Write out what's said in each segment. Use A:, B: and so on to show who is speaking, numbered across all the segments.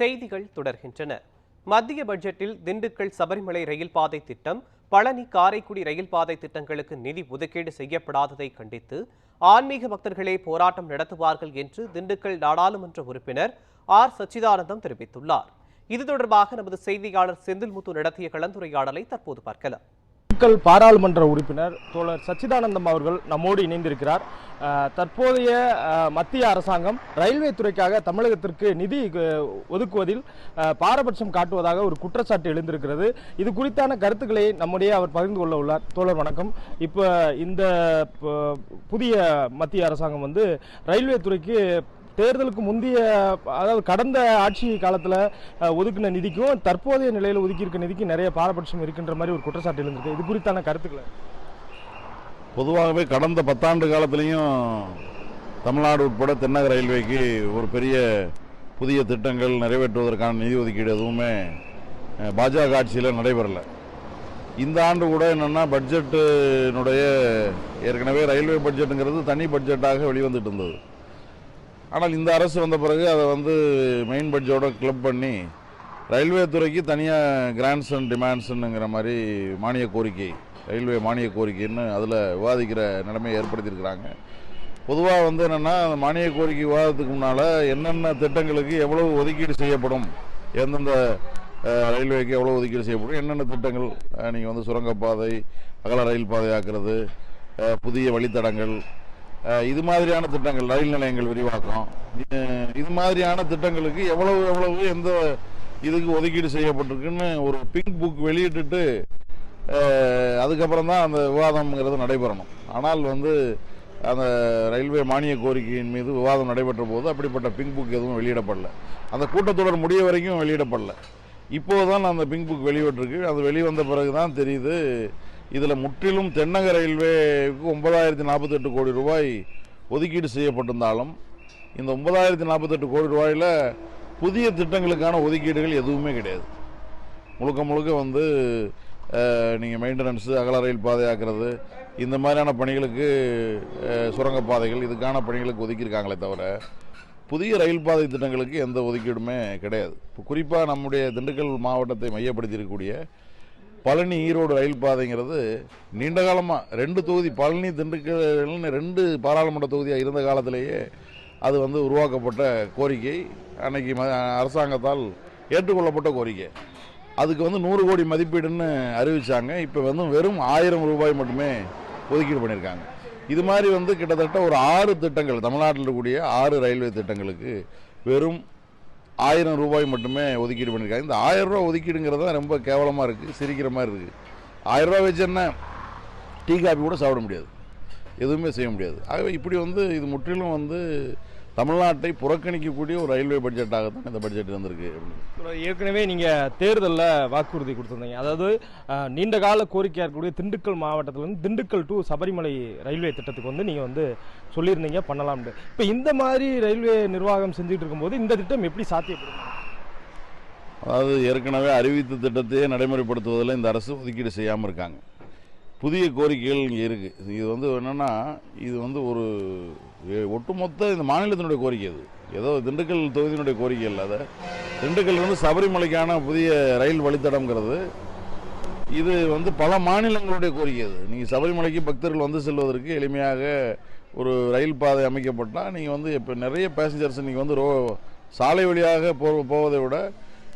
A: செய்திகள் தொடர்கின்றன. மத்திய பட்ஜெட்டில் திண்டுக்கல் சபரிமலை ரயில் பாதை திட்டம் பழனி காரைக்குடி ரயில் பாதை திட்டங்களுக்கு நிதி ஒதுக்கீடு செய்யப்படாததை கண்டித்து ஆன்மீக பக்தர்களே போராட்டம் நடத்துவார்கள் என்று திண்டுக்கல் நாடாளுமன்ற உறுப்பினர் ஆர். சச்சிதானந்தம் தெரிவித்துள்ளார். இது தொடர்பாக நமது செய்தியாளர் செந்தில்முத்து நடத்திய கலந்துரையாடலை தற்போது பார்க்கலாம்.
B: திண்டுக்கல் பாராளுமன்ற உறுப்பினர் தோழர் சச்சிதானந்தம் அவர்கள் நம்மோடு இணைந்திருக்கிறார். தற்போதைய மத்திய அரசாங்கம் ரயில்வே துறைக்காக தமிழகத்திற்கு நிதி ஒதுக்குவதில் பாரபட்சம் காட்டுவதாக ஒரு குற்றச்சாட்டு எழுந்திருக்கிறது. இது குறித்தான கருத்துக்களை நம்முடைய அவர் பகிர்ந்து கொள்ள உள்ளார். தோழர் வணக்கம். இப்போ இந்த புதிய மத்திய அரசாங்கம் வந்து ரயில்வே துறைக்கு தேர்தலுக்கு முந்தைய அதாவது கடந்த ஆட்சி காலத்தில் ஒதுக்கின நிதிக்கும் தற்போதைய நிலையில் ஒதுக்கியிருக்க நிதிக்கும் நிறைய பாரபட்சம் இருக்கின்ற மாதிரி ஒரு குற்றச்சாட்டு எழுந்திருக்கு. இது குறித்தான கருத்துக்களை?
C: பொதுவாகவே கடந்த பத்தாண்டு காலத்திலையும் தமிழ்நாடு உட்பட தென்னக ரயில்வேக்கு ஒரு பெரிய புதிய திட்டங்கள் நிறைவேற்றுவதற்கான நிதி ஒதுக்கீடு எதுவுமே பாஜக ஆட்சியில் நடைபெறலை. இந்த ஆண்டு கூட என்னென்னா பட்ஜெட்டினுடைய ஏற்கனவே ரயில்வே பட்ஜெட்டுங்கிறது தனி பட்ஜெட்டாக வெளிவந்துட்டு இருந்தது. ஆனால் இந்த அரசு வந்த பிறகு அதை வந்து மெயின் பட்ஜெட்டோட கிளப் பண்ணி ரயில்வே துறைக்கு தனியாக கிராண்ட்ஸ் அண்ட் டிமாண்ட்ஸுங்கிற மாதிரி மானிய கோரிக்கை ரயில்வே மானிய கோரிக்கைன்னு அதில் விவாதிக்கிற நிலைமையை ஏற்படுத்தியிருக்கிறாங்க. பொதுவாக வந்து என்னென்னா அந்த மானிய கோரிக்கை விவாதத்துக்கு முன்னால் என்னென்ன திட்டங்களுக்கு எவ்வளவு ஒதுக்கீடு செய்யப்படும் எந்தெந்த ரயில்வேக்கு எவ்வளோ ஒதுக்கீடு செய்யப்படும் என்னென்ன திட்டங்கள் நீங்கள் வந்து சுரங்கப்பாதை அகல ரயில் பாதை ஆக்கிறது புதிய வழித்தடங்கள் இது மாதிரியான திட்டங்கள் ரயில் நிலையங்கள் விரிவாக்கம். இது- மாதிரியான திட்டங்களுக்கு எவ்வளவு எவ்வளவு எந்த இதுக்கு ஒதுக்கீடு செய்யப்பட்டிருக்குன்னு ஒரு பிங்க் புக் வெளியிட்டுட்டு அதுக்கப்புறம் தான் அந்த விவாதம்ங்கிறது நடைபெறணும். ஆனால் வந்து அந்த ரயில்வே மானிய கோரிக்கையின் மீது விவாதம் நடைபெற்ற போது அப்படிப்பட்ட பிங்க் புக் எதுவும் வெளியிடப்படல. அந்த கூட்டத்தொடர் முடிய வரைக்கும் வெளியிடப்படல. இப்போது தான் அந்த பிங்க் புக் வெளியிட்டிருக்கு. அது வெளிவந்த பிறகு தான் தெரியுது இதில் முற்றிலும் தென்னக ரயில்வேக்கு ஒன்பதாயிரத்தி நாற்பத்தெட்டு கோடி ரூபாய் ஒதுக்கீடு செய்யப்பட்டிருந்தாலும் இந்த ஒன்பதாயிரத்தி நாற்பத்தெட்டு கோடி ரூபாயில் புதிய திட்டங்களுக்கான ஒதுக்கீடுகள் எதுவுமே கிடையாது. முழுக்க முழுக்க வந்து நீங்கள் மெயின்டெனன்ஸு அகல ரயில் பாதையாக்குறது இந்த மாதிரியான பணிகளுக்கு சுரங்கப்பாதைகள் இதுக்கான பணிகளுக்கு ஒதுக்கியிருக்காங்களே தவிர புதிய ரயில் பாதை திட்டங்களுக்கு எந்த ஒதுக்கீடுமே கிடையாது. இப்போ குறிப்பாக நம்முடைய திண்டுக்கல் மாவட்டத்தை மையப்படுத்தி இருக்கக்கூடிய பழனி ஈரோடு ரயில் பாதைங்கிறது நீண்ட காலமாக ரெண்டு தொகுதி பழனி திண்டுக்கல்னு ரெண்டு பாராளுமன்ற தொகுதியாக இருந்த காலத்திலேயே அது வந்து உருவாக்கப்பட்ட கோரிக்கை. அன்னைக்கு அரசாங்கத்தால் ஏற்றுக்கொள்ளப்பட்ட கோரிக்கை. அதுக்கு வந்து நூறு கோடி மதிப்பீடுன்னு அறிவித்தாங்க இப்போ வந்து வெறும் ஆயிரம் ரூபாய் மட்டுமே ஒதுக்கீடு பண்ணியிருக்காங்க இது மாதிரி வந்து கிட்டத்தட்ட ஒரு ஆறு திட்டங்கள் தமிழ்நாட்டில் இருக்கக்கூடிய ஆறு ரயில்வே திட்டங்களுக்கு வெறும் ஆயிரம் ரூபாய் மட்டுமே ஒதுக்கீடு பண்ணியிருக்காங்க இந்த ஆயிரம் ரூபா ஒதுக்கீடுங்கிறது தான் ரொம்ப கேவலமாக இருக்குது சிரிக்கிற மாதிரி இருக்குது ஆயிரம் ரூபா வச்சு என்ன? டீ காபி கூட சாப்பிட முடியாது. எதுவுமே செய்ய முடியாது. ஆகவே இப்படி வந்து இது முற்றிலும் வந்து தமிழ்நாட்டை புறக்கணிக்கக்கூடிய ஒரு ரயில்வே பட்ஜெட்டாகத்தான் இந்த பட்ஜெட் வந்திருக்கு
B: ஏற்கனவே நீங்கள் தேர்தலில் வாக்குறுதி கொடுத்துருந்தீங்க. அதாவது நீண்ட கால கோரிக்கையாக இருக்கக்கூடிய திண்டுக்கல் மாவட்டத்திலேருந்து திண்டுக்கல் டு சபரிமலை ரயில்வே திட்டத்துக்கு வந்து நீங்கள் வந்து சொல்லியிருந்தீங்க பண்ணலாம்னு. இப்போ இந்த மாதிரி ரயில்வே நிர்வாகம் செஞ்சுட்டு இருக்கும்போது இந்த திட்டம் எப்படி சாத்தியப்படும்
C: அதாவது ஏற்கனவே அறிவித்த திட்டத்தையே நடைமுறைப்படுத்துவதில் இந்த அரசு ஒதுக்கீடு செய்யாமல் இருக்காங்க. புதிய கோரிக்கைகள் இங்கே இருக்குது இது வந்து என்னென்னா இது வந்து ஒரு ஒட்டுமொத்த இந்த மாநிலத்தினுடைய கோரிக்கை அது. ஏதோ திண்டுக்கல் தொகுதியினுடைய கோரிக்கை இல்லாத திண்டுக்கல் வந்து சபரிமலைக்கான புதிய ரயில் வழித்தடம்ங்கிறது இது வந்து பல மாநிலங்களுடைய கோரிக்கை இது நீங்கள் சபரிமலைக்கு பக்தர்கள் வந்து செல்வதற்கு எளிமையாக ஒரு ரயில் பாதை அமைக்கப்பட்டால் நீங்கள் வந்து இப்போ நிறைய பேசஞ்சர்ஸ் நீங்கள் வந்து ரோ சாலை வழியாக போ போவதை விட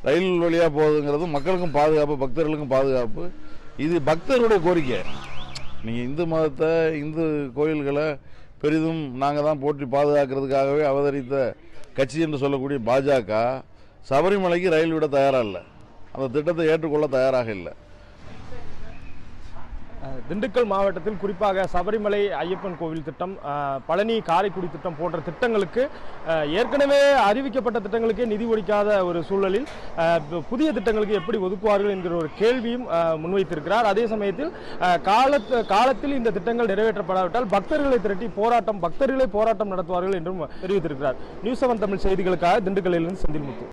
C: ரயில் வழியாக போகுதுங்கிறது மக்களுக்கும் பாதுகாப்பு பக்தர்களுக்கும் பாதுகாப்பு. இது பக்தருடைய கோரிக்கை. நீங்கள் இந்து மதத்தை இந்து கோயில்களை பெரிதும் நாங்கள் தான் போற்றி பாதுகாக்கிறதுக்காகவே அவதரித்த கட்சி என்று சொல்லக்கூடிய பாஜக சபரிமலைக்கு ரயில் விட தயாராக இல்லை. அந்த திட்டத்தை ஏற்றுக்கொள்ள தயாராக இல்லை.
B: திண்டுக்கல் மாவட்டத்தில் குறிப்பாக சபரிமலை ஐயப்பன் கோவில் திட்டம் பழனி காரைக்குடி திட்டம் போன்ற திட்டங்களுக்கு ஏற்கனவே அறிவிக்கப்பட்ட திட்டங்களுக்கே நிதி ஒழிக்காத ஒரு சூழலில் புதிய திட்டங்களுக்கு எப்படி ஒதுக்குவார்கள் என்கிற ஒரு கேள்வியும் முன்வைத்திருக்கிறார். அதே சமயத்தில் காலத்து காலத்தில் இந்த திட்டங்கள் நிறைவேற்றப்படாவிட்டால் பக்தர்களை திரட்டி போராட்டம் பக்தர்களே போராட்டம் நடத்துவார்கள் என்றும் தெரிவித்திருக்கிறார். நியூஸ் செவன் தமிழ் செய்திகளுக்காக திண்டுக்கல்லிலிருந்து செந்தில்முத்து.